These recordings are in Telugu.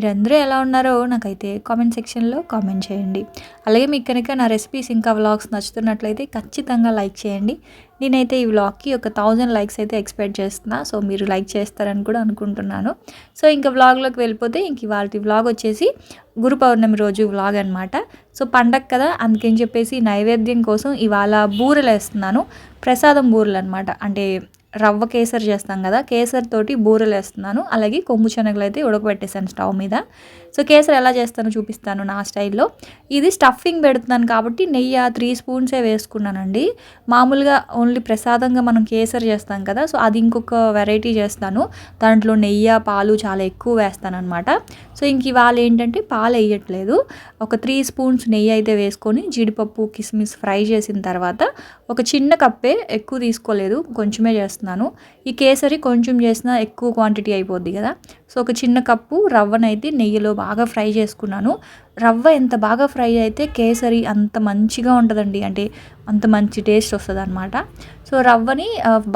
మీరందరూ ఎలా ఉన్నారో నాకైతే కామెంట్ సెక్షన్లో కామెంట్ చేయండి. అలాగే మీకు కనుక నా రెసిపీస్ ఇంకా వ్లాగ్స్ నచ్చుతున్నట్లయితే ఖచ్చితంగా లైక్ చేయండి. నేనైతే ఈ వ్లాగ్కి ఒక థౌజండ్ లైక్స్ అయితే ఎక్స్పెక్ట్ చేస్తున్నా సో మీరు లైక్ చేస్తారని కూడా అనుకుంటున్నాను. సో ఇంకా వ్లాగ్లోకి వెళ్ళిపోతే ఇంక ఇవాళ వ్లాగ్ వచ్చేసి గురు పౌర్ణమి రోజు వ్లాగ్ అనమాట సో పండగ కదా అందుకని చెప్పేసి నైవేద్యం కోసం ఇవాళ బూరెలు వేస్తున్నాను. ప్రసాదం బూరెలు అనమాట అంటే రవ్వ కేసరి చేస్తాం కదా కేసరి తోటి బూరెలు వేస్తున్నాను. అలాగే కొమ్ము శనగలు అయితే ఉడకబెట్టేసాను స్టవ్ మీద. సో కేసరి ఎలా చేస్తానో చూపిస్తాను నా స్టైల్లో. ఇది స్టఫింగ్ పెడుతున్నాను కాబట్టి నెయ్యి త్రీ స్పూన్సే వేసుకున్నానండి. మామూలుగా ఓన్లీ ప్రసాదంగా మనం కేసరి చేస్తాం కదా సో అది ఇంకొక వెరైటీ చేస్తాను. దాంట్లో నెయ్యి పాలు చాలా ఎక్కువ వేస్తాను అనమాట సో ఇంక ఇవాళ ఏంటంటే పాలు వేయట్లేదు. ఒక త్రీ స్పూన్స్ నెయ్యి అయితే వేసుకొని జీడిపప్పు కిస్మిస్ ఫ్రై చేసిన తర్వాత ఒక చిన్న కప్పే ఎక్కువ తీసుకోలేదు కొంచెమే చేస్తాను. చేస్తున్నాను. ఈ కేసరి కొంచెం చేసిన ఎక్కువ క్వాంటిటీ అయిపోద్ది కదా. సో ఒక చిన్న కప్పు రవ్వనైతే నెయ్యిలో బాగా ఫ్రై చేసుకున్నాను. రవ్వ ఎంత బాగా ఫ్రై అయితే కేసరి అంత మంచిగా ఉంటుందండి. అంటే అంత మంచి టేస్ట్ వస్తుంది అనమాట సో రవ్వని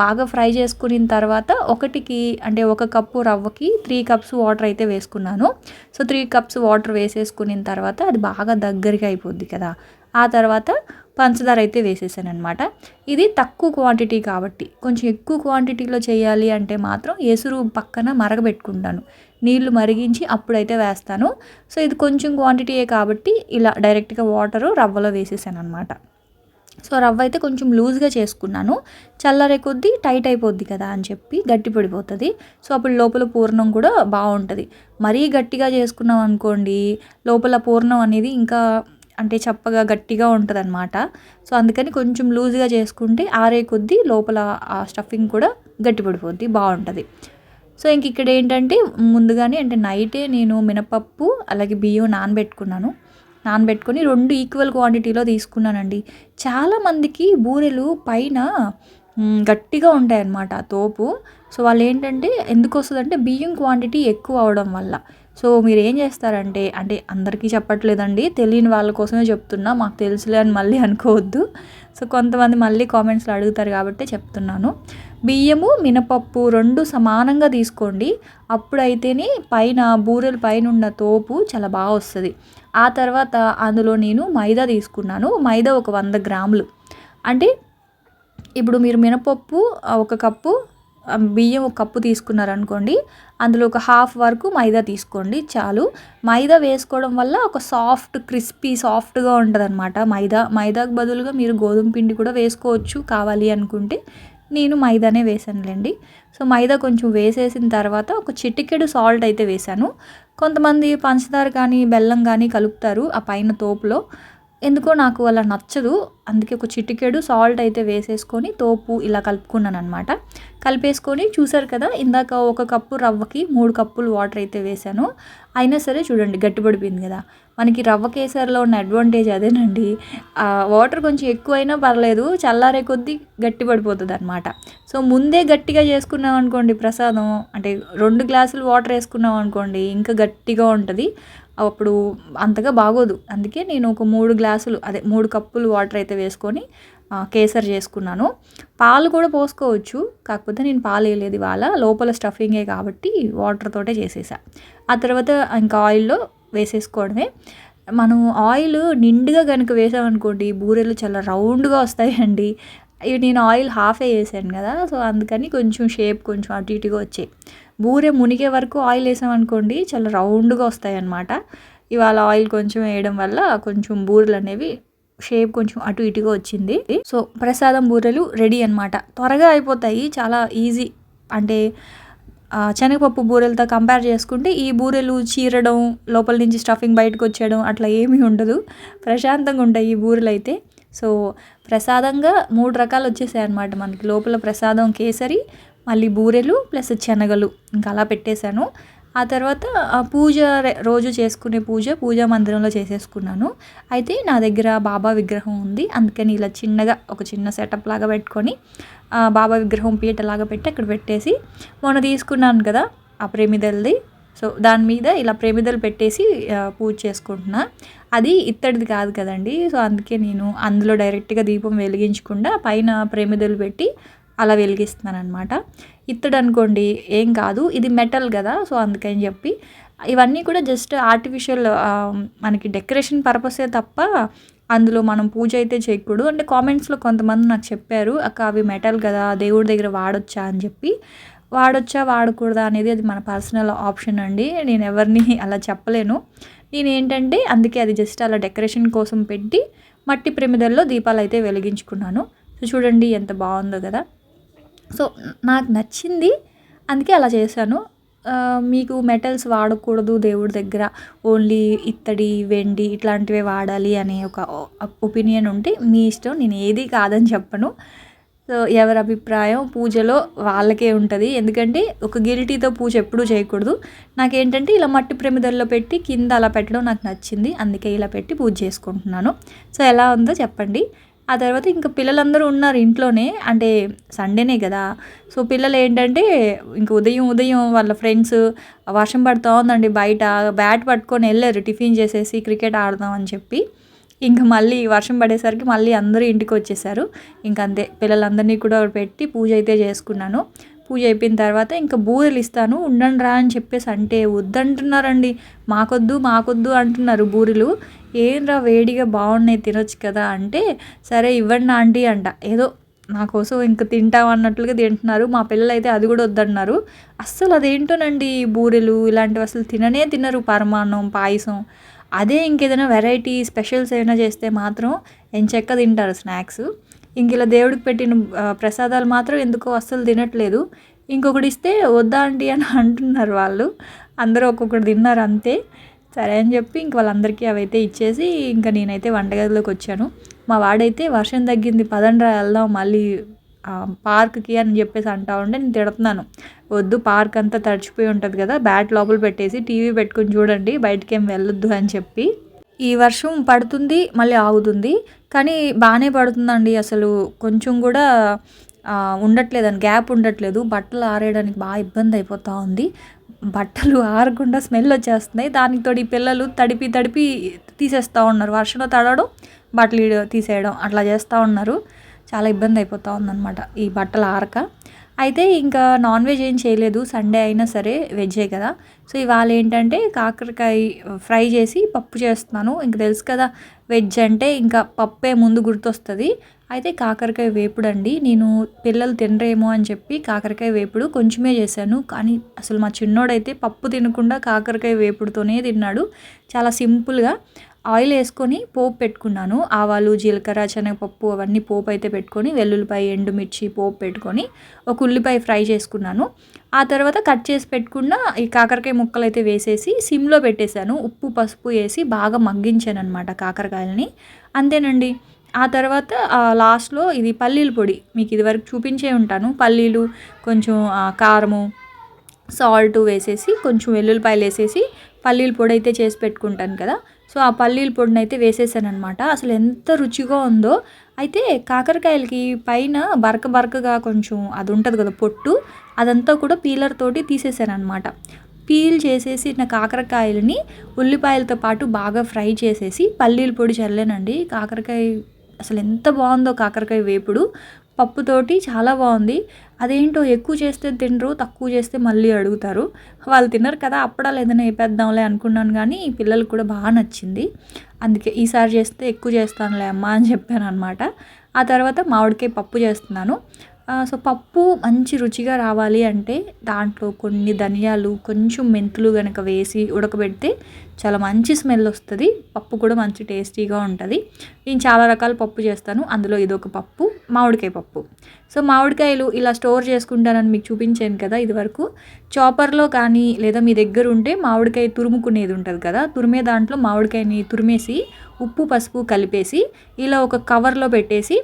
బాగా ఫ్రై చేసుకున్న తర్వాత ఒకటికి అంటే ఒక కప్పు రవ్వకి త్రీ కప్స్ వాటర్ అయితే వేసుకున్నాను. సో త్రీ కప్స్ వాటర్ వేసేసుకున్న తర్వాత అది బాగా దగ్గరికి అయిపోద్ది కదా. ఆ తర్వాత పంచదార అయితే వేసేసాను అనమాట ఇది తక్కువ క్వాంటిటీ కాబట్టి కొంచెం ఎక్కువ క్వాంటిటీలో చేయాలి అంటే మాత్రం ఎసురు పక్కన మరగబెట్టుకుంటాను. నీళ్ళు మరిగించి అప్పుడైతే వేస్తాను. సో ఇది కొంచెం క్వాంటిటీయే కాబట్టి ఇలా డైరెక్ట్గా వాటరు రవ్వలో వేసేసాను అనమాట సో రవ్వ అయితే కొంచెం లూజ్గా చేసుకున్నాను. చల్లరే కొద్దీ టైట్ అయిపోద్ది కదా అని చెప్పి గట్టి పడిపోతుంది. సో అప్పుడు లోపల పూర్ణం కూడా బాగుంటుంది. మరీ గట్టిగా చేసుకున్నాం అనుకోండి లోపల పూర్ణం అనేది ఇంకా అంటే చప్పగా గట్టిగా ఉంటుంది అనమాట సో అందుకని కొంచెం లూజ్గా చేసుకుంటే ఆరే కొద్దీ లోపల ఆ స్టఫింగ్ కూడా గట్టిపడిపోద్ది బాగుంటుంది. సో ఇంక ఇక్కడ ఏంటంటే ముందుగానే అంటే నైటే నేను మినపప్పు అలాగే బియ్యం నానబెట్టుకున్నాను. నానబెట్టుకొని రెండు ఈక్వల్ క్వాంటిటీలో తీసుకున్నానండి. చాలామందికి బూరెలు పైన గట్టిగా ఉంటాయన్నమాట తోపు. సో వాళ్ళు ఏంటంటే ఎందుకు వస్తుందంటే బియ్యం క్వాంటిటీ ఎక్కువ అవడం వల్ల. సో మీరు ఏం చేస్తారంటే అంటే అందరికీ చెప్పట్లేదండి తెలియని వాళ్ళ కోసమే చెప్తున్నా మాకు తెలుసులే అని మళ్ళీ అనుకోవద్దు. సో కొంతమంది మళ్ళీ కామెంట్స్లో అడుగుతారు కాబట్టి చెప్తున్నాను. బియ్యము మినపప్పు రెండు సమానంగా తీసుకోండి. అప్పుడైతేనే పైన బూరెల పైన ఉన్న తోపు చాలా బాగా వస్తుంది. ఆ తర్వాత అందులో నేను మైదా తీసుకున్నాను. మైదా ఒక వంద గ్రాములు. అంటే ఇప్పుడు మీరు మినపప్పు ఒక కప్పు బియ్యం ఒక కప్పు తీసుకున్నారనుకోండి అందులో ఒక హాఫ్ వరకు మైదా తీసుకోండి చాలు. మైదా వేసుకోవడం వల్ల ఒక సాఫ్ట్ క్రిస్పీ సాఫ్ట్గా ఉంటుంది అనమాట మైదా మైదాకు బదులుగా మీరు గోధుమ పిండి కూడా వేసుకోవచ్చు కావాలి అనుకుంటే. నేను మైదానే వేసానులేండి. సో మైదా కొంచెం వేసేసిన తర్వాత ఒక చిటికెడు సాల్ట్ అయితే వేశాను కొంతమంది పంచదార కానీ బెల్లం కానీ కలుపుతారు ఆ పైన తోపులో. ఎందుకో నాకు అలా నచ్చదు. అందుకే ఒక చిటికెడు సాల్ట్ అయితే వేసేసుకొని తోపు ఇలా కలుపుకున్నాను అనమాట కలిపేసుకొని చూసారు కదా ఇందాక ఒక కప్పు రవ్వకి మూడు కప్పులు వాటర్ అయితే వేసాను అయినా సరే చూడండి గట్టిపడిపోయింది కదా. మనకి రవ్వ కేసరిలో ఉన్న అడ్వాంటేజ్ అదేనండి. వాటర్ కొంచెం ఎక్కువైనా పర్లేదు చల్లారే కొద్దీ గట్టి పడిపోతుంది అనమాట సో ముందే గట్టిగా చేసుకున్నాం అనుకోండి ప్రసాదం అంటే రెండు గ్లాసులు వాటర్ వేసుకున్నాం అనుకోండి ఇంకా గట్టిగా ఉంటుంది. అప్పుడు అంతగా బాగోదు. అందుకే నేను ఒక మూడు గ్లాసులు అదే మూడు కప్పులు వాటర్ అయితే వేసుకొని కేసర్ చేసుకున్నాను. పాలు కూడా పోసుకోవచ్చు. కాకపోతే నేను పాలు వేయలేదు ఇవాళ. లోపల స్టఫింగే కాబట్టి వాటర్ తోటే చేసేసా. ఆ తర్వాత ఇంకా ఆయిల్లో వేసేసుకోవడమే. మనం ఆయిల్ నిండుగా కనుక వేసామనుకోండి బూరెలు చాలా రౌండ్గా వస్తాయండి. నేను ఆయిల్ హాఫే వేసాను కదా సో అందుకని కొంచెం షేప్ కొంచెం అటు ఇటుగా వచ్చాయి. బూరె మునిగే వరకు ఆయిల్ వేసామనుకోండి చాలా రౌండ్గా వస్తాయి అన్నమాట ఇవాళ ఆయిల్ కొంచెం వేయడం వల్ల కొంచెం బూరెలు అనేవి షేప్ కొంచెం అటు ఇటుగా వచ్చింది. సో ప్రసాదం బూరెలు రెడీ అనమాట త్వరగా అయిపోతాయి చాలా ఈజీ అంటే శనగపప్పు బూరెలతో కంపేర్ చేసుకుంటే ఈ బూరెలు చీరడం లోపల నుంచి స్టఫింగ్ బయటకు వచ్చేయడం అట్లా ఏమీ ఉండదు. ప్రశాంతంగా ఉంటాయి ఈ బూరెలు అయితే. సో ప్రసాదంగా మూడు రకాలు వచ్చేసాయి అనమాట మనకి. లోపల ప్రసాదం కేసరి మళ్ళీ బూరెలు ప్లస్ శనగలు. ఇంకా అలా పెట్టేశాను. ఆ తర్వాత ఆ పూజ రోజు చేసుకునే పూజ పూజా మందిరంలో చేసేసుకున్నాను. అయితే నా దగ్గర బాబా విగ్రహం ఉంది. అందుకని ఇలా చిన్నగా ఒక చిన్న సెటప్ లాగా పెట్టుకొని బాబా విగ్రహం పీట లాగా పెట్టి అక్కడ పెట్టేసి మొన్న తీసుకున్నాను కదా ఆ ప్రేమిదల్ది. సో దాని మీద ఇలా ప్రేమిదలు పెట్టేసి పూజ చేసుకుంటున్నా. అది ఇత్తడిది కాదు కదండి. సో అందుకే నేను అందులో డైరెక్ట్గా దీపం వెలిగించకుండా పైన ప్రేమిదలు పెట్టి అలా వెలిగిస్తున్నాను అనమాట ఇత్తడి అనుకోండి ఏం కాదు ఇది మెటల్ కదా సో అందుకని చెప్పి. ఇవన్నీ కూడా జస్ట్ ఆర్టిఫిషియల్ మనకి డెకరేషన్ పర్పసే తప్ప అందులో మనం పూజ అయితే చేయకూడదు. అంటే కామెంట్స్లో కొంతమంది నాకు చెప్పారు అక్క అవి మెటల్ కదా దేవుడి దగ్గర వాడొచ్చా? అని చెప్పి. వాడొచ్చా వాడకూడదా అనేది అది మన పర్సనల్ ఆప్షన్ అండి. నేను ఎవరిని అలా చెప్పలేను. నేను ఏంటంటే అందుకే అది జస్ట్ అలా డెకరేషన్ కోసం పెట్టి మట్టి ప్రమిదల్లో దీపాలు అయితే వెలిగించుకున్నాను. సో చూడండి ఎంత బాగుందో కదా. సో నాకు నచ్చింది. అందుకే అలా చేశాను. మీకు మెటల్స్ వాడకూడదు దేవుడి దగ్గర. ఓన్లీ ఇత్తడి వెండి ఇట్లాంటివే వాడాలి అనే ఒక ఒపీనియన్ ఉంటే మీ ఇష్టం. నేను ఏది కాదని చెప్పను. సో ఎవరి అభిప్రాయం పూజలో వాళ్ళకే ఉంటుంది. ఎందుకంటే ఒక గిల్టీతో పూజ ఎప్పుడూ చేయకూడదు. నాకేంటంటే ఇలా మట్టి ప్రమిదల్లో పెట్టి కింద అలా పెట్టడం నాకు నచ్చింది. అందుకే ఇలా పెట్టి పూజ చేసుకుంటున్నాను. సో ఎలా ఉందో చెప్పండి. ఆ తర్వాత ఇంకా పిల్లలందరూ ఉన్నారు ఇంట్లోనే. అంటే సండేనే కదా. సో పిల్లలు ఏంటంటే ఇంక ఉదయం ఉదయం వాళ్ళ ఫ్రెండ్స్ వర్షం పడుతూ ఉందండి బయట. బ్యాట్ పట్టుకొని వెళ్ళారు. టిఫిన్ చేసేసి క్రికెట్ ఆడదాం అని చెప్పి. ఇంక మళ్ళీ వర్షం పడేసరికి మళ్ళీ అందరూ ఇంటికి వచ్చేసారు. ఇంక అంతే పిల్లలందరినీ కూడా పెట్టి పూజ అయితే చేసుకున్నాను. పూజ అయిపోయిన తర్వాత ఇంకా బూరెలు ఇస్తాను. ఉండండి రా అని చెప్పేసి అంటే వద్దంటున్నారండి. మాకొద్దు మాకొద్దు అంటున్నారు బూరెలు. ఏంరా వేడిగా బాగున్నాయి తినొచ్చు కదా అంటే సరే ఇవ్వండి ఆంటీ అంట. ఏదో నా కోసం ఇంకా తింటాం అన్నట్లుగా తింటున్నారు. మా పిల్లలు అయితే అది కూడా వద్దన్నారు అస్సలు అదేంటోనండి బూరెలు? ఇలాంటివి అసలు తిననే తినరు పరమాన్నం పాయసం. అదే ఇంకేదైనా వెరైటీ స్పెషల్స్ ఏమైనా చేస్తే మాత్రం ఎంచెక్క తింటారు స్నాక్స్ ఇంక ఇలా దేవుడికి పెట్టిన ప్రసాదాలు మాత్రం ఎందుకో అస్సలు తినట్లేదు. ఇంకొకటి ఇస్తే వద్దా అండి అని అంటున్నారు వాళ్ళు. అందరూ ఒక్కొక్కటి తిన్నారు అంతే. సరే అని చెప్పి ఇంక వాళ్ళందరికీ అవైతే ఇచ్చేసి ఇంకా నేనైతే వంటగదిలోకి వచ్చాను. మా వాడైతే వర్షం తగ్గింది పదండ్రా వెళ్దాం మళ్ళీ పార్క్కి అని చెప్పేసి అంటా ఉంటే నేను తిడుతున్నాను. వద్దు పార్క్ అంతా తడిచిపోయి ఉంటుంది కదా బ్యాట్ లోపల పెట్టేసి టీవీ పెట్టుకుని చూడండి బయటకి ఏం వెళ్ళొద్దు అని చెప్పి. ఈ వర్షం పడుతుంది మళ్ళీ ఆగుతుంది. కానీ బాగానే పడుతుందండి అసలు. కొంచెం కూడా ఉండట్లేదని గ్యాప్ ఉండట్లేదు. బట్టలు ఆరేయడానికి బాగా ఇబ్బంది అయిపోతూ ఉంది. బట్టలు ఆరకుండా స్మెల్ వచ్చేస్తున్నాయి. దానికి తోడి పిల్లలు తడిపి తడిపి తీసేస్తూ ఉన్నారు. వర్షంలో తడవడం బట్టలు తీసేయడం అట్లా చేస్తూ ఉన్నారు. చాలా ఇబ్బంది అయిపోతూ ఉందన్నమాట ఈ బట్టలు ఆరక. అయితే ఇంకా నాన్ వెజ్ ఏం చేయలేదు సండే అయినా సరే వెజ్జే కదా. సో ఇవాళ ఏంటంటే కాకరకాయ ఫ్రై చేసి పప్పు చేస్తున్నాను. ఇంక తెలుసు కదా వెజ్ అంటే ఇంకా పప్పే ముందు గుర్తొస్తుంది. అయితే కాకరకాయ వేపుడు అండి నేను పిల్లలు తినరేమో అని చెప్పి కాకరకాయ వేపుడు కొంచెమే చేశాను. కానీ అసలు మా చిన్నోడైతే పప్పు తినకుండా కాకరకాయ వేపుడుతోనే తిన్నాడు. చాలా సింపుల్గా. ఆయిల్ వేసుకొని పోపు పెట్టుకున్నాను. ఆవాలు జీలకర్ర శనగపప్పు అవన్నీ పోపు అయితే పెట్టుకొని వెల్లుల్లిపాయ ఎండుమిర్చి పోపు పెట్టుకొని ఒక ఉల్లిపాయ ఫ్రై చేసుకున్నాను. ఆ తర్వాత కట్ చేసి పెట్టుకున్న ఈ కాకరకాయ ముక్కలు అయితే వేసేసి సిమ్లో పెట్టేశాను. ఉప్పు పసుపు వేసి బాగా మగ్గించాను అనమాట కాకరకాయలని. అంతేనండి. ఆ తర్వాత లాస్ట్లో ఇది పల్లీల పొడి. మీకు ఇది వరకు చూపించే ఉంటాను. పల్లీలు కొంచెం కారము సాల్ట్ వేసేసి కొంచెం వెల్లుల్లిపాయలు వేసేసి పల్లీల పొడి అయితే చేసి పెట్టుకుంటాను కదా. సో ఆ పల్లీల పొడిని అయితే వేసేసాను అనమాట అసలు ఎంత రుచిగా ఉందో. అయితే కాకరకాయలకి పైన బరక బరకగా కొంచెం అది ఉంటుంది కదా పొట్టు అదంతా కూడా పీలర్ తోటి తీసేసాను అనమాట పీల్ నా కాకరకాయలని ఉల్లిపాయలతో పాటు బాగా ఫ్రై చేసేసి పల్లీల పొడి చల్లానండి. కాకరకాయ అసలు ఎంత బాగుందో కాకరకాయ వేపుడు. పప్పుతోటి చాలా బాగుంది. అదేంటో ఎక్కువ చేస్తే తినరు తక్కువ చేస్తే మళ్ళీ అడుగుతారు. వాళ్ళు తినరు కదా అప్పడాలు ఏదైనా వేపేద్దాంలే అనుకున్నాను కానీ పిల్లలకు కూడా బాగా నచ్చింది. అందుకే ఈసారి చేస్తే ఎక్కువ చేస్తానులే అమ్మ అని చెప్పాను అనమాట ఆ తర్వాత మామిడికాయ పప్పు చేస్తున్నాను. సో పప్పు మంచి రుచిగా రావాలి అంటే దాంట్లో కొన్ని ధనియాలు కొంచెం మెంతులు కనుక వేసి ఉడకబెడితే చాలా మంచి స్మెల్ వస్తుంది. పప్పు కూడా మంచి టేస్టీగా ఉంటుంది. నేను చాలా రకాల పప్పు చేస్తాను. అందులో ఇదొక పప్పు. మామిడికాయ పప్పు. సో మామిడికాయలు ఇలా స్టోర్ చేసుకుంటానని మీకు చూపించాను కదా ఇదివరకు. చాపర్లో కానీ లేదా మీ దగ్గర ఉంటే మామిడికాయ తురుముకునేది ఉంటుంది కదా తురిమే దాంట్లో మామిడికాయని తురిమేసి ఉప్పు పసుపు కలిపేసి ఇలా ఒక కవర్లో పెట్టేసి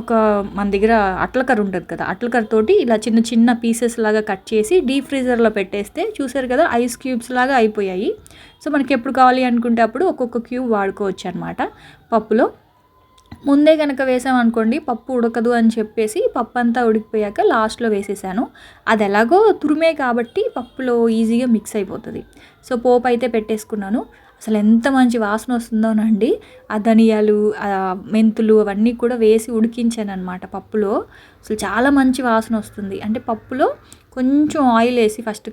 ఒక మన దగ్గర అట్లకర్ ఉంటుంది కదా అట్లకర్ తోటి ఇలా చిన్న చిన్న పీసెస్ లాగా కట్ చేసి డీప్ ఫ్రీజర్లో పెట్టేస్తే చూసారు కదా ఐస్ క్యూబ్స్ లాగా అయిపోయాయి. సో మనకి ఎప్పుడు కావాలి అనుకుంటే అప్పుడు ఒక్కొక్క క్యూబ్ వాడుకోవచ్చు అనమాట పప్పులో. ముందే కనుక వేసామనుకోండి పప్పు ఉడకదు అని చెప్పేసి పప్పు అంతా ఉడికిపోయాక లాస్ట్లో వేసేసాను. అది ఎలాగో తురిమే కాబట్టి పప్పులో ఈజీగా మిక్స్ అయిపోతుంది. సో పోపు అయితే పెట్టేసుకున్నాను. అసలు ఎంత మంచి వాసన వస్తుందోనండి. ఆ ధనియాలు ఆ మెంతులు అవన్నీ కూడా వేసి ఉడికించాను అనమాట పప్పులో. అసలు చాలా మంచి వాసన వస్తుంది. అంటే పప్పులో కొంచెం ఆయిల్ వేసి ఫస్ట్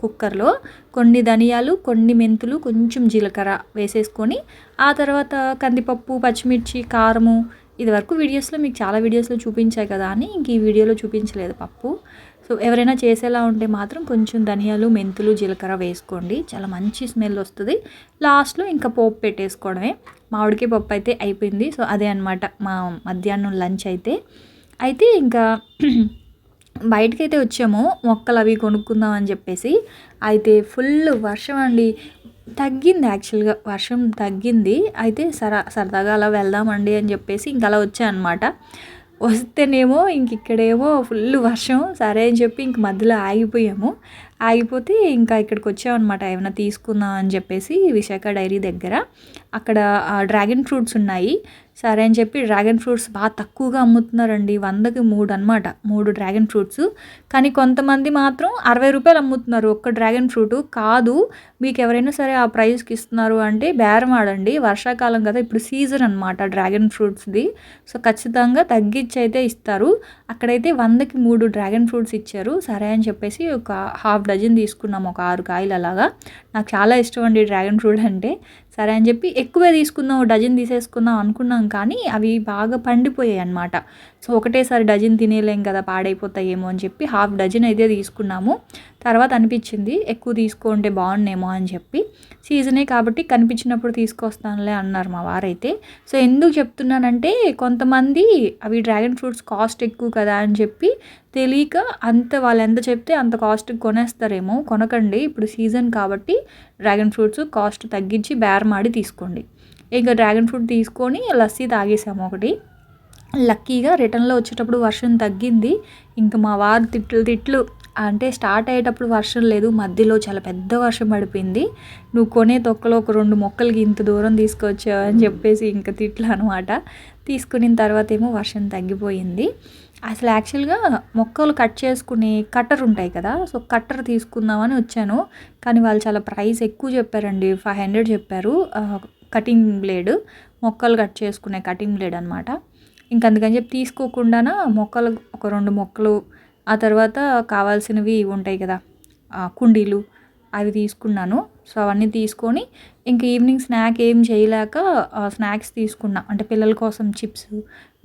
కుక్కర్లో కొన్ని ధనియాలు కొన్ని మెంతులు కొంచెం జీలకర్ర వేసేసుకొని ఆ తర్వాత కందిపప్పు పచ్చిమిర్చి కారము ఇది వరకు వీడియోస్లో మీకు చాలా వీడియోస్లో చూపించాయి కదా అని ఇంక ఈ వీడియోలో చూపించలేదు పప్పు. సో ఎవరైనా చేసేలా ఉంటే మాత్రం కొంచెం ధనియాలు మెంతులు జీలకర్ర వేసుకోండి. చాలా మంచి స్మెల్ వస్తుంది. లాస్ట్లో ఇంకా పోపు పెట్టేసుకోవడమే. మామిడికాయ పప్పు అయితే అయిపోయింది. సో అదే అనమాట మా మధ్యాహ్నం లంచ్ అయితే. అయితే ఇంకా బయటకైతే వచ్చాము మొక్కలు అవి కొనుక్కుందాం అని చెప్పేసి. అయితే ఫుల్ వర్షం అండి. తగ్గింది యాక్చువల్గా వర్షం తగ్గింది. అయితే సరా సరదాగా అలా వెళ్దామండి అని చెప్పేసి ఇంకా అలా వచ్చానమాట. వస్తేనేమో ఇంక ఇక్కడేమో ఫుల్ వర్షం. సరే అని చెప్పి ఇంక మధ్యలో ఆగిపోయాము. ఆగిపోతే ఇంకా ఇక్కడికి వచ్చామన్నమాట. ఏమైనా తీసుకుందాం అని చెప్పేసి విశాఖ డైరీ దగ్గర. అక్కడ డ్రాగన్ ఫ్రూట్స్ ఉన్నాయి. సరే అని చెప్పి డ్రాగన్ ఫ్రూట్స్ బాగా తక్కువగా అమ్ముతున్నారండి. వందకి మూడు అనమాట మూడు డ్రాగన్ ఫ్రూట్స్. కానీ కొంతమంది మాత్రం అరవై రూపాయలు అమ్ముతున్నారు. ఒక్క డ్రాగన్ ఫ్రూట్ కాదు. మీకు ఎవరైనా సరే ఆ ప్రైస్కి ఇస్తున్నారు అంటే బేరం ఆడండి. వర్షాకాలం కదా ఇప్పుడు సీజన్ అనమాట డ్రాగన్ ఫ్రూట్స్ది. సో ఖచ్చితంగా తగ్గించి అయితే ఇస్తారు. అక్కడైతే వందకి మూడు డ్రాగన్ ఫ్రూట్స్ ఇచ్చారు. సరే అని చెప్పేసి ఒక హాఫ్ డజన్ తీసుకున్నాం. ఒక ఆరు కాయలు అలాగా. నాకు చాలా ఇష్టం అండి డ్రాగన్ ఫ్రూట్ అంటే. సరే అని చెప్పి ఎక్కువే తీసుకుందాం డజన్ తీసేసుకుందాం అనుకున్నాం కానీ అవి బాగా పండిపోయాయి అనమాట సో ఒకటేసారి డజన్ తినేలేం కదా పాడైపోతాయేమో అని చెప్పి హాఫ్ డజన్ అయితే తీసుకున్నాము. తర్వాత అనిపించింది ఎక్కువ తీసుకుంటే బాగుండేమో అని చెప్పి. సీజనే కాబట్టి కనిపించినప్పుడు తీసుకొస్తానులే అన్నారు మా వారైతే. సో ఎందుకు చెప్తున్నానంటే కొంతమంది అవి డ్రాగన్ ఫ్రూట్స్ కాస్ట్ ఎక్కువ కదా అని చెప్పి తెలియక అంత వాళ్ళు ఎంత చెప్తే అంత కాస్ట్ కొనేస్తారేమో కొనకండి. ఇప్పుడు సీజన్ కాబట్టి డ్రాగన్ ఫ్రూట్స్ కాస్ట్ తగ్గించి బేరమాడి తీసుకోండి. ఇంకా డ్రాగన్ ఫ్రూట్ తీసుకొని లస్సీ తాగేసాము ఒకటి. లక్కీగా రిటర్న్లో వచ్చేటప్పుడు వర్షం తగ్గింది. ఇంకా మా వారు తిట్లు తిట్లు అంటే స్టార్ట్ అయ్యేటప్పుడు వర్షం లేదు మధ్యలో చాలా పెద్ద వర్షం పడిపోయింది. నువ్వు కొనే తొక్కలో ఒక రెండు మొక్కలకి ఇంత దూరం తీసుకొచ్చావు అని చెప్పేసి ఇంకా తిట్లు అనమాట. తీసుకున్న తర్వాత ఏమో వర్షం తగ్గిపోయింది. అసలు యాక్చువల్గా మొక్కలు కట్ చేసుకునే కట్టర్ ఉంటాయి కదా సో కట్టర్ తీసుకుందామని వచ్చాను. కానీ వాళ్ళు చాలా ప్రైస్ ఎక్కువ చెప్పారండి ఫైవ్ హండ్రెడ్ చెప్పారు. కటింగ్ బ్లేడ్ మొక్కలు కట్ చేసుకునే కటింగ్ బ్లేడ్ అనమాట. ఇంక అందుకని చెప్పి తీసుకోకుండా మొక్కలు ఒక రెండు మొక్కలు ఆ తర్వాత కావాల్సినవి ఉంటాయి కదా కుండీలు అవి తీసుకున్నాను. సో అవన్నీ తీసుకొని ఇంక ఈవినింగ్ స్నాక్ ఏం చేయలేక స్నాక్స్ తీసుకున్నా. అంటే పిల్లల కోసం చిప్స్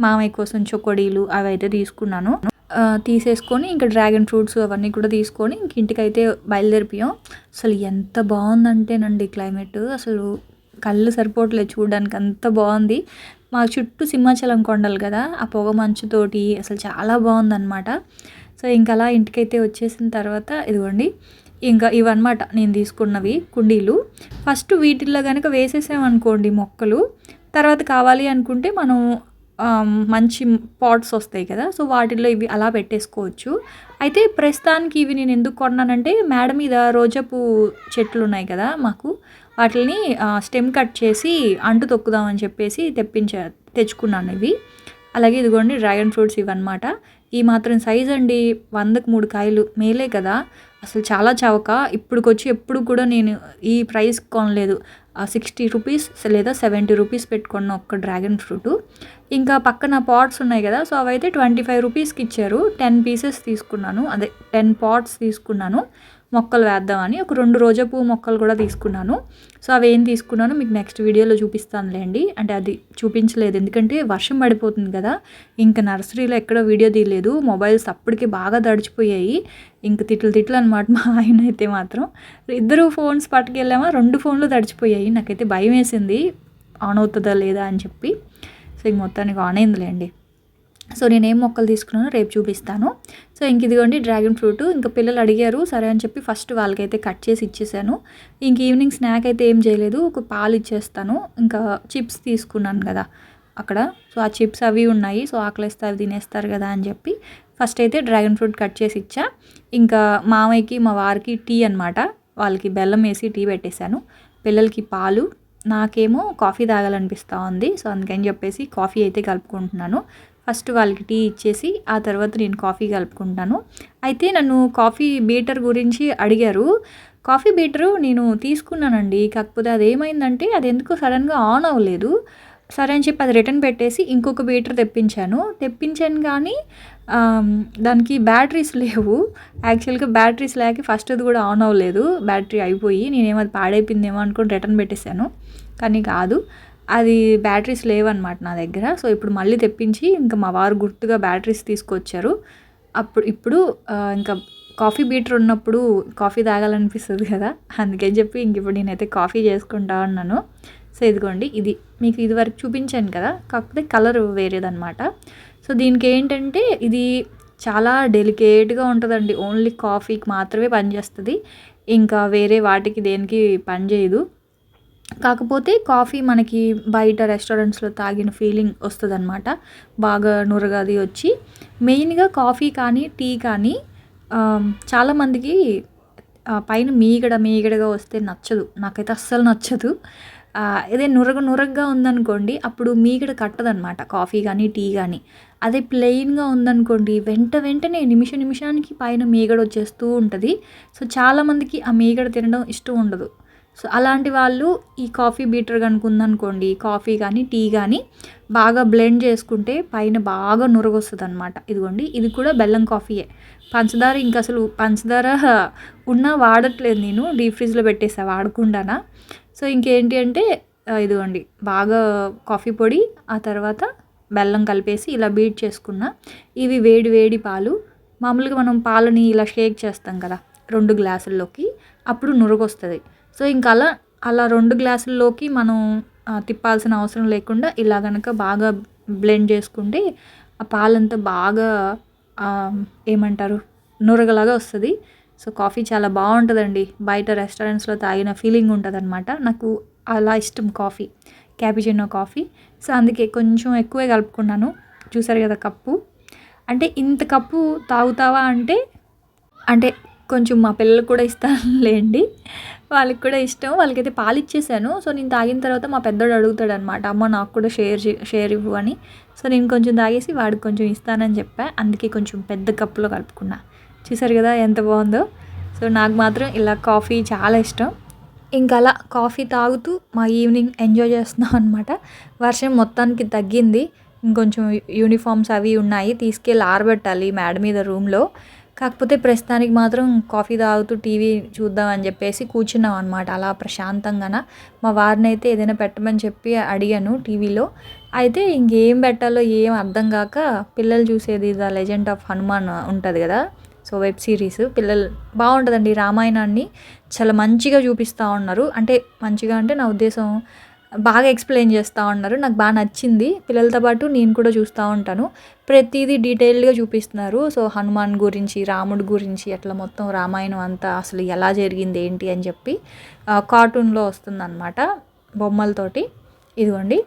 మామయ్య కోసం చొక్కడీలు అవి అయితే తీసుకున్నాను తీసేసుకొని ఇంకా డ్రాగన్ ఫ్రూట్స్ అవన్నీ కూడా తీసుకొని ఇంక ఇంటికైతే బయలుదేరిపోయాం. అసలు ఎంత బాగుందంటేనండి క్లైమేట్. అసలు కళ్ళు సరిపోవట్లేదు చూడడానికి అంత బాగుంది. మా చుట్టూ సింహాచలం కొండలు కదా ఆ పొగ మంచుతోటి అసలు చాలా బాగుందన్నమాట. సో ఇంకా అలా ఇంటికైతే వచ్చేసిన తర్వాత ఇదిగోండి ఇంకా ఇవన్నమాట నేను తీసుకున్నవి కుండీలు. ఫస్ట్ వీటిల్లో కనుక వేసేసామనుకోండి మొక్కలు తర్వాత కావాలి అనుకుంటే మనం మంచి పాట్స్ వస్తాయి కదా సో వాటిల్లో ఇవి అలా పెట్టేసుకోవచ్చు. అయితే ప్రస్తుతానికి ఇవి నేను ఎందుకు కొన్నానంటే మేడ మీద రోజపు చెట్లు ఉన్నాయి కదా మాకు వాటిని స్టెమ్ కట్ చేసి అంటు తొక్కుదామని చెప్పేసి తెప్పించా తెచ్చుకున్నాను ఇవి. అలాగే ఇదిగోండి డ్రాగన్ ఫ్రూట్స్ ఇవన్నమాట. ఈ మాత్రం సైజ్ అండి వందకు మూడు కాయలు మేలే కదా. అసలు చాలా చవక. ఇప్పుడుకొచ్చి ఎప్పుడు కూడా నేను ఈ ప్రైస్ కొనలేదు. సిక్స్టీ రూపీస్ లేదా సెవెంటీ రూపీస్ పెట్టుకున్న ఒక్క డ్రాగన్ ఫ్రూట్. ఇంకా పక్కన పాట్స్ ఉన్నాయి కదా సో అవైతే ట్వంటీ ఫైవ్ రూపీస్కి ఇచ్చారు. టెన్ పీసెస్ తీసుకున్నాను. అదే టెన్ పాట్స్ తీసుకున్నాను. మొక్కలు వేద్దామని ఒక రెండు రోజా పువ్వు మొక్కలు కూడా తీసుకున్నాను. సో అవి ఏం తీసుకున్నాను మీకు నెక్స్ట్ వీడియోలో చూపిస్తానులేండి. అంటే అది చూపించలేదు. ఎందుకంటే వర్షం పడిపోతుంది కదా. ఇంకా నర్సరీలో ఎక్కడో వీడియో తీయలేదు. మొబైల్స్ అప్పటికే బాగా దడిచిపోయాయి ఇంక తిట్లు తిట్లు అనమాట మా ఆయన అయితే మాత్రం. ఇద్దరు ఫోన్స్ పట్టుకెళ్ళామా రెండు ఫోన్లు తడిచిపోయాయి. నాకైతే భయం వేసింది. ఆన్ అవుతుందా లేదా అని చెప్పి. సో ఇంక మొత్తానికి ఆన్ అయిందిలేండి. సో నేను ఏం మొక్కలు తీసుకున్నానో రేపు చూపిస్తాను. సో ఇంక ఇదిగోండి డ్రాగన్ ఫ్రూట్. ఇంకా పిల్లలు అడిగారు సరే అని చెప్పి ఫస్ట్ వాళ్ళకైతే కట్ చేసి ఇచ్చేసాను. ఇంక ఈవినింగ్ స్నాక్ అయితే ఏం చేయలేదు ఒక పాలు ఇచ్చేస్తాను. ఇంకా చిప్స్ తీసుకున్నాను కదా అక్కడ. సో ఆ చిప్స్ అవి ఉన్నాయి సో ఆకలిస్తే అవి తినేస్తారు కదా అని చెప్పి ఫస్ట్ అయితే డ్రాగన్ ఫ్రూట్ కట్ చేసి ఇచ్చా. ఇంకా మామయ్యకి మా వారికి టీ అనమాట వాళ్ళకి బెల్లం వేసి టీ పెట్టేశాను. పిల్లలకి పాలు నాకేమో కాఫీ తాగాలనిపిస్తూ ఉంది. సో అందుకని చెప్పేసి కాఫీ అయితే కలుపుకుంటున్నాను. ఫస్ట్ వాళ్ళకి టీ ఇచ్చేసి ఆ తర్వాత నేను కాఫీ కలుపుకుంటాను. అయితే నన్ను కాఫీ బీటర్ గురించి అడిగారు. కాఫీ బీటరు నేను తీసుకున్నానండి. కాకపోతే అది ఏమైందంటే అది ఎందుకో సడన్గా ఆన్ అవ్వలేదు. సరే అని చెప్పి అది రిటర్న్ పెట్టేసి ఇంకొక బీటర్ తెప్పించాను. తెప్పించాను కానీ దానికి బ్యాటరీస్ లేవు. యాక్చువల్గా బ్యాటరీస్ లేక ఫస్ట్ అది కూడా ఆన్ అవ్వలేదు. బ్యాటరీ అయిపోయి నేనేమో అది పాడైపోయిందేమో అనుకుని రిటర్న్ పెట్టేశాను. కానీ కాదు అది బ్యాటరీస్ లేవన్నమాట నా దగ్గర. సో ఇప్పుడు మళ్ళీ తెప్పించి ఇంకా మా వారు గుర్తుగా బ్యాటరీస్ తీసుకొచ్చారు. అప్పుడు ఇప్పుడు ఇంకా కాఫీ బీటర్ ఉన్నప్పుడు కాఫీ తాగాలనిపిస్తుంది కదా. అందుకని చెప్పి ఇంక ఇప్పుడు నేనైతే కాఫీ చేసుకుంటా ఉన్నాను. సో ఇదిగోండి ఇది మీకు ఇదివరకు చూపించాను కదా కాకపోతే కలర్ వేరేదనమాట సో దీనికి ఏంటంటే ఇది చాలా డెలికేట్గా ఉంటుందండి ఓన్లీ కాఫీకి మాత్రమే పనిచేస్తుంది ఇంకా వేరే వాటికి దేనికి పనిచేయదు కాకపోతే కాఫీ మనకి బయట రెస్టారెంట్స్లో తాగిన ఫీలింగ్ వస్తుంది అనమాట బాగా నురగది వచ్చి. మెయిన్గా కాఫీ కానీ టీ కానీ చాలామందికి పైన మీగడ మీగడగా వస్తే నచ్చదు నాకైతే అస్సలు నచ్చదు. ఇదే నురగ నురగగా ఉందనుకోండి అప్పుడు మీగడ కట్టదనమాట. కాఫీ కానీ టీ కానీ అదే ప్లెయిన్గా ఉందనుకోండి వెంట వెంటనే నిమిష నిమిషానికి పైన మీగడ వచ్చేస్తూ ఉంటుంది. సో చాలామందికి ఆ మీగడ తినడం ఇష్టం ఉండదు. సో అలాంటి వాళ్ళు ఈ కాఫీ బీటర్ కనుక ఉందనుకోండి కాఫీ కానీ టీ కానీ బాగా బ్లెండ్ చేసుకుంటే పైన బాగా నురగొస్తుంది అనమాట ఇదిగోండి ఇది కూడా బెల్లం కాఫీయే. పంచదార ఇంకా అసలు పంచదార ఉన్నా వాడట్లేదు నేను డీప్ ఫ్రిడ్జ్లో పెట్టేసా వాడకుండానా. సో ఇంకేంటి అంటే ఇదిగోండి బాగా కాఫీ పొడి ఆ తర్వాత బెల్లం కలిపేసి ఇలా బీట్ చేసుకున్న ఇవి వేడి వేడి పాలు. మామూలుగా మనం పాలని ఇలా షేక్ చేస్తాం కదా రెండు గ్లాసుల్లోకి అప్పుడు నురగొస్తుంది. సో ఇంకా అలా అలా రెండు గ్లాసుల్లోకి మనం తిప్పాల్సిన అవసరం లేకుండా ఇలా కనుక బాగా బ్లెండ్ చేసుకుంటే ఆ పాలంతా బాగా ఏమంటారు నురగలాగా వస్తుంది. సో కాఫీ చాలా బాగుంటుందండి. బయట రెస్టారెంట్స్లో తాగిన ఫీలింగ్ ఉంటుంది నాకు అలా ఇష్టం కాఫీ క్యాపిచినో కాఫీ. సో అందుకే కొంచెం ఎక్కువే కలుపుకున్నాను. చూసారు కదా కప్పు. అంటే ఇంత కప్పు తాగుతావా అంటే అంటే కొంచెం మా పిల్లలకు కూడా ఇస్తానులేండి. వాళ్ళకి కూడా ఇష్టం. వాళ్ళకైతే పాలు ఇచ్చేసాను. సో నేను తాగిన తర్వాత మా పెద్దోడు అడుగుతాడు అనమాట అమ్మ నాకు కూడా షేర్ చే- షేర్ ఇవ్వు అని. సో నేను కొంచెం తాగేసి వాడికి కొంచెం ఇస్తానని చెప్పా. అందుకే కొంచెం పెద్ద కప్పులో కలుపుకున్నా. చూసారు కదా ఎంత బాగుందో. సో నాకు మాత్రం ఇలా కాఫీ చాలా ఇష్టం. ఇంకా అలా కాఫీ తాగుతూ మా ఈవినింగ్ ఎంజాయ్ చేస్తున్నాం అనమాట వర్షం మొత్తానికి తగ్గింది. ఇంకొంచెం యూనిఫామ్స్ అవి ఉన్నాయి తీసుకెళ్ళి ఆరబెట్టాలి మేడ మీద రూమ్లో. కాకపోతే ప్రస్తుతానికి మాత్రం కాఫీ తాగుతూ టీవీ చూద్దామని చెప్పేసి కూర్చున్నాం అనమాట అలా ప్రశాంతంగాన. మా వారిని అయితే ఏదైనా పెట్టమని చెప్పి అడిగాను టీవీలో. అయితే ఇంకేం పెట్టాలో ఏం అర్థం కాక పిల్లలు చూసేది ద లెజెండ్ ఆఫ్ హనుమాన్ ఉంటుంది కదా. సో వెబ్ సిరీస్ పిల్లలు బాగుంటుందండి రామాయణాన్ని. చాలా మంచిగా చూపిస్తూ ఉన్నారు. అంటే మంచిగా అంటే నా ఉద్దేశం బాగా ఎక్స్ప్లెయిన్ చేస్తూ ఉన్నారు. నాకు బాగా నచ్చింది. పిల్లలతో పాటు నేను కూడా చూస్తూ ఉంటాను. ప్రతిదీ డీటెయిల్డ్గా చూపిస్తున్నారు. సో హనుమాన్ గురించి రాముడి గురించి అట్లా మొత్తం రామాయణం అంతా అసలు ఎలా జరిగింది ఏంటి అని చెప్పి కార్టూన్లో వస్తుందన్నమాట బొమ్మలతోటి. ఇదిగోండి.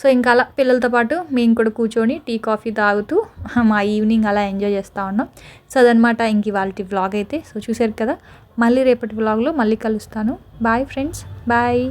సో ఇంకా అలా పిల్లలతో పాటు మేము కూడా కూర్చొని టీ కాఫీ తాగుతూ మా ఈవినింగ్ అలా ఎంజాయ్ చేస్తూ ఉన్నాం. సో అదనమాట ఇంక ఇవాళ వ్లాగ్ అయితే. సో చూసారు కదా మళ్ళీ రేపటి వ్లాగ్లో మళ్ళీ కలుస్తాను. Bye friends bye